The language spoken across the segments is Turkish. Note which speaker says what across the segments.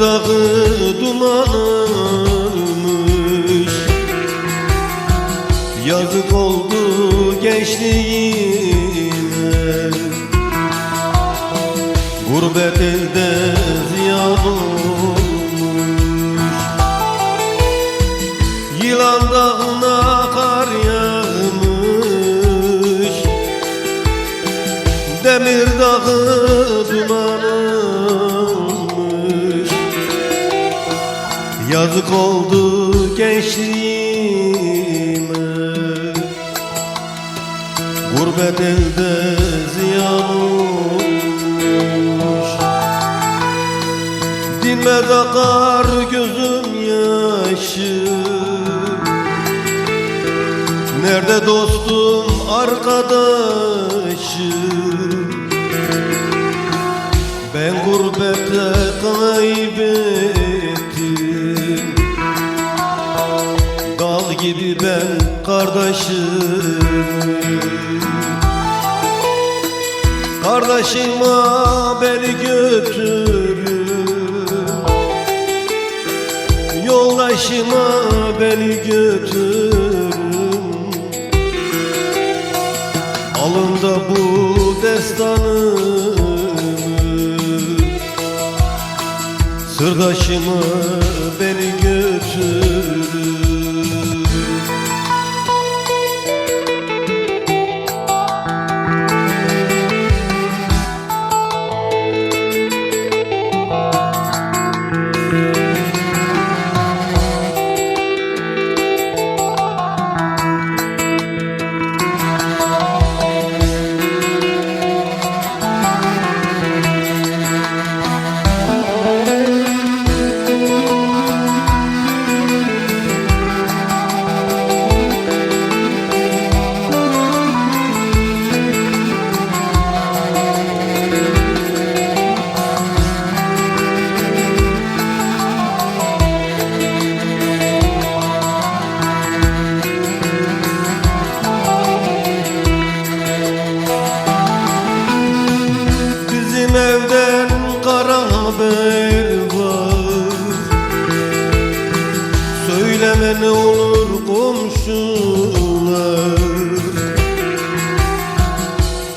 Speaker 1: dağı dumanmış. Yazık oldu gençliğime. Gurbet Yazık oldu gençliğime Gurbet elde ziyan olmuş. Dinmez akar gözüm yaşı. Nerede dostum arkadaşım gibi ben kardeşim Kardeşime beni götürün Yoldaşıma beni götürün Alın da bu destanımı Sırdaşıma Söyleme ne olur komşular.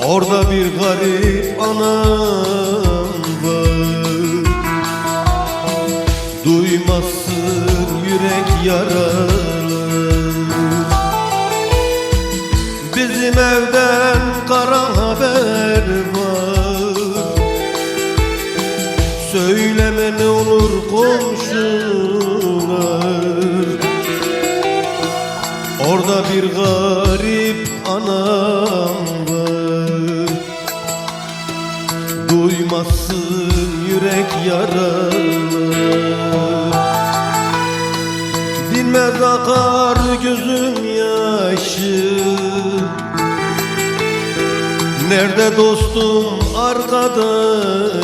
Speaker 1: Orada bir garip anam var. Duymazsın yürek yaralar. Bizim evden kara haber var. Söyleme ne olur Orada bir garip anam var. Duymazsın yürek yaralar. Dinmez akar gözüm yaşı. Nerede dostum arkadaşım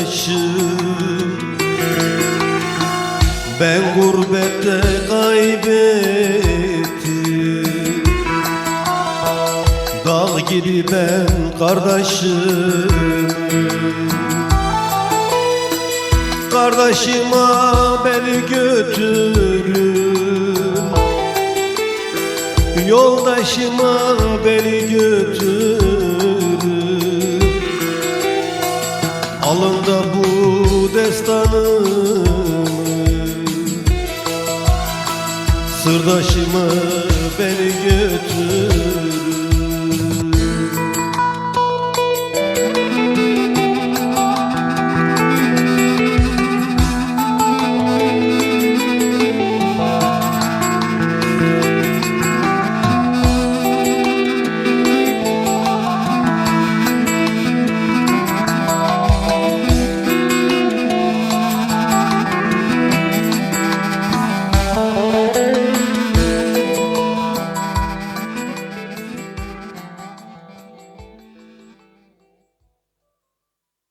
Speaker 1: Ben gurbette kaybettim gibi ben kardeşim. Kardeşime beni götürün Yoldaşıma beni götürün Alın da bu destanımı Sırdaşıma beni götür